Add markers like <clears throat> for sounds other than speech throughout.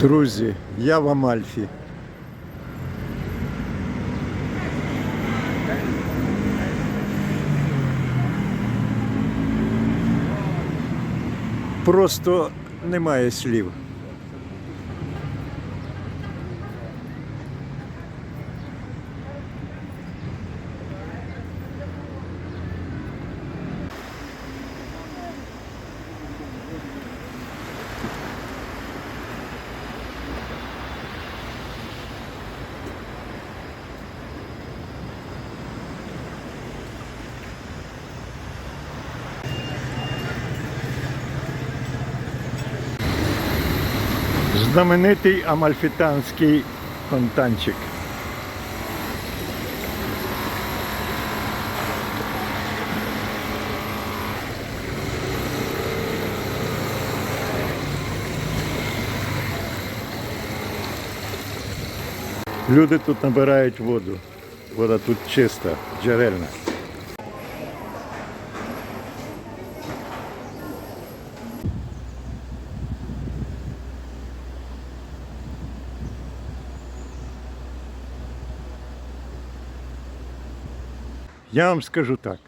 Друзі, я в Амальфі. Просто немає слів. Знаменитий амальфітанський фонтанчик. Люди тут набирають воду. Вода тут чиста, джерельна. Я вам скажу так.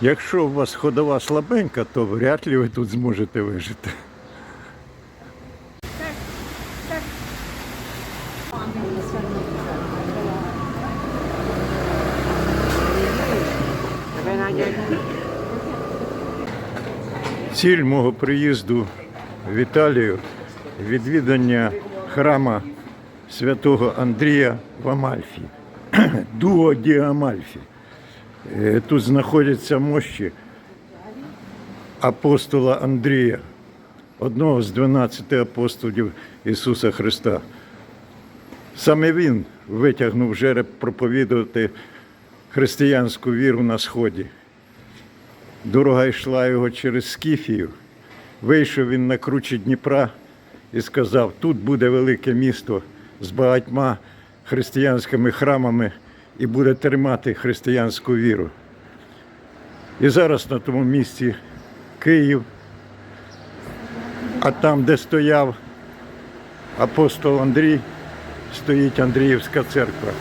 Якщо у вас ходова слабенька, то вряд ли ви тут зможете вижити. Ціль мого приїзду в Італію відвідання храма святого Андрія в Амальфі. <clears throat> Дуо ді Амальфі. Е, Тут знаходяться мощі апостола Андрія, одного з 12 апостолів Ісуса Христа. Саме він витягнув жереб проповідувати християнську віру на Сході. Дорога йшла його через Скіфію. Вийшов він на кручі Дніпра і сказав: тут буде велике місто з багатьма християнськими храмами і буде тримати християнську віру. І зараз на тому місці Київ, а там, де стояв апостол Андрій, стоїть Андріївська церква.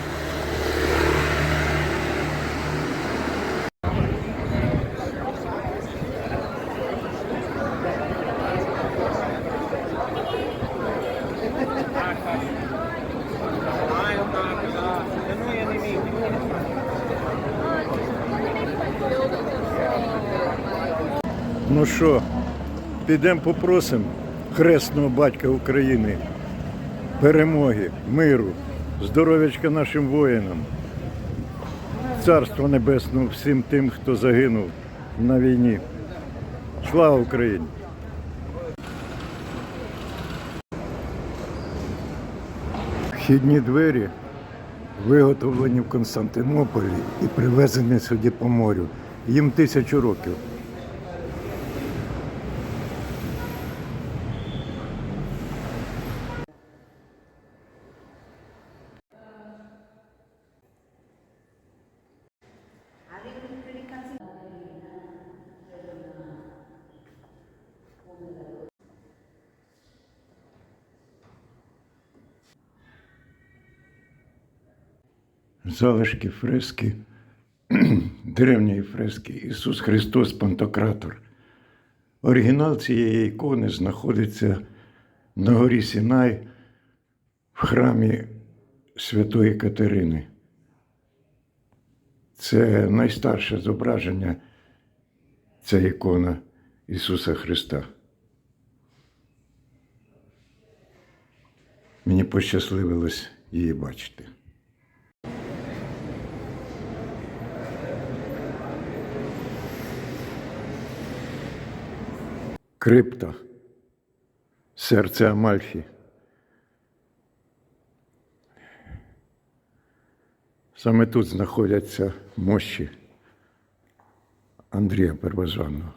Ну що, підемо попросимо хресного батька України, перемоги, миру, здоров'ячка нашим воїнам, царства небесного всім тим, хто загинув на війні. Слава Україні! Вхідні двері виготовлені в Константинополі і привезені сюди по морю. Їм тисячу років. Залишки фрески, <clears throat> древньої фрески Ісус Христос Пантократор. Оригінал цієї ікони знаходиться на горі Сінай в храмі Святої Катерини. Це найстарше зображення ця ікона Ісуса Христа. Мені пощасливилось її бачити. Крипта, серце Амальфі. Саме тут знаходяться мощі Андрія Первозваного.